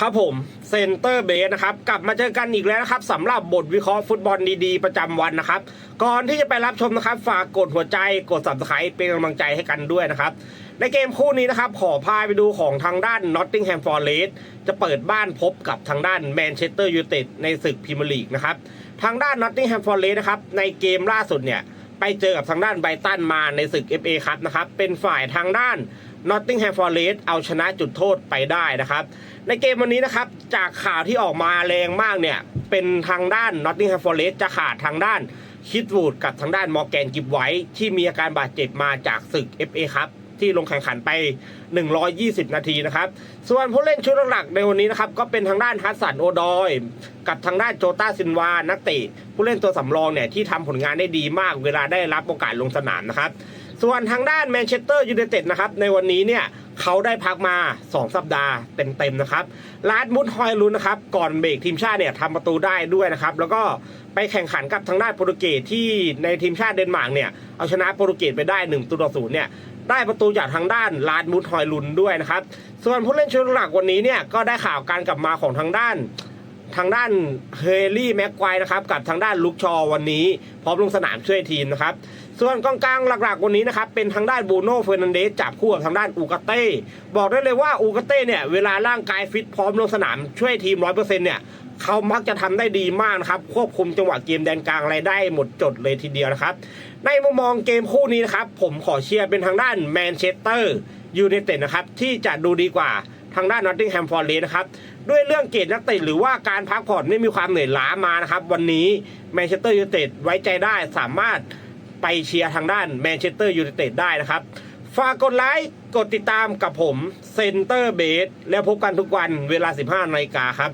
ครับผมเซนเตอร์เบสนะครับ กลับมาเจอกันอีกแล้วนะครับสำหรับบทวิเคราะห์ฟุตบอลดีๆ ประจำวันนะครับ ก่อนที่จะไปรับชมนะครับ ฝากกดหัวใจกด subscribe เป็นกำลังใจให้กันด้วยนะครับ ในเกมคู่นี้นะครับ ขอพาไปดูของทางด้าน Nottingham Forest จะเปิดบ้านพบกับทางด้าน Manchester United ในศึกพรีเมียร์ลีกนะครับ ทางด้าน Nottingham Forest นะครับในเกมล่าสุดเนี่ยไปเจอกับทางด้านไบรตันมาในศึก FA ครับนะครับเป็นฝ่ายทางด้าน Nottingham Forest เอาชนะจุดโทษไปได้นะครับ ในเกมวันนี้นะครับ จากข่าวที่ออกมาแรงมากเนี่ย เป็นทางด้าน Nottingham Forest จะขาดทางด้านคิดวูดกับทางด้านมอร์แกนกิบไว้ที่มีอาการบาดเจ็บมาจากศึก FA ครับที่ลงแข่งขันไป 120 นาทีนะครับ ส่วนผู้เล่นชุดหลักในวันนี้นะครับ ก็เป็นทางด้านฮัสสันโอดอย กับทางด้านโจตาซินวา นักเตะผู้เล่นตัวสำรองเนี่ยที่ทำผลงานได้ดีมากเวลาได้รับโอกาสลงสนามนะครับ ส่วนทางด้านแมนเชสเตอร์ยูไนเต็ดนะครับในวันนี้เนี่ยเขาได้พักมา 2 สัปดาห์เต็มๆนะครับลาดมุดฮอยลุนนะครับก่อนเบรกทีมชาติเนี่ยทำประตูได้ด้วยนะครับแล้วก็ไปแข่งขันกับทางด้านโปรตุเกสที่ในทีมชาติเดนมาร์กเนี่ยเอาชนะโปรตุเกสไปได้1ตัวต่อศูนย์เนี่ยได้ประตูจากทางด้านลาดมุดฮอยลุนด้วยนะครับส่วนผู้เล่นชุดหลักวันนี้เนี่ยก็ได้ข่าวการกลับมาของทางด้านทางด้านเฮลี่แม็กควายนะครับกับทางด้านลุกชอวันนี้ พร้อมลงสนามช่วยทีมนะครับ ส่วนกองกลางหลักๆวันนี้นะครับเป็นทางด้านบูโน่เฟอร์นันเดสจับคู่กับทางด้านอูกาเต้บอกได้เลยว่าอูกาเต้เนี่ยเวลาร่างกายฟิตพร้อมลงสนามช่วยทีมร้อยเปอร์เซ็นต์เนี่ยเขามักจะทำได้ดีมากนะครับควบคุมจังหวะเกมแดนกลางอะไรได้หมดจดเลยทีเดียวนะครับ ในมุมมองเกมคู่นี้นะครับผมขอเชียร์เป็นทางด้านแมนเชสเตอร์ยูไนเต็ดนะครับที่จะดูดีกว่าทางด้านนอตติงแฮมฟอร์เรสนะครับด้วยเรื่องเกณฑ์นักเตะหรือว่าการพักผ่อนไม่มีความเหนื่อยล้ามานะครับวันนี้แมนเชสเตอร์ยูไนเต็ดไว้ใจได้สามารถ ไปเชียร์ทางด้านแมนเชสเตอร์ยูไนเต็ดได้นะครับ ฝากกดไลค์กดติดตามกับผมเซนเตอร์เบสแล้วพบกันทุกวันเวลา 15นาฬิกาครับ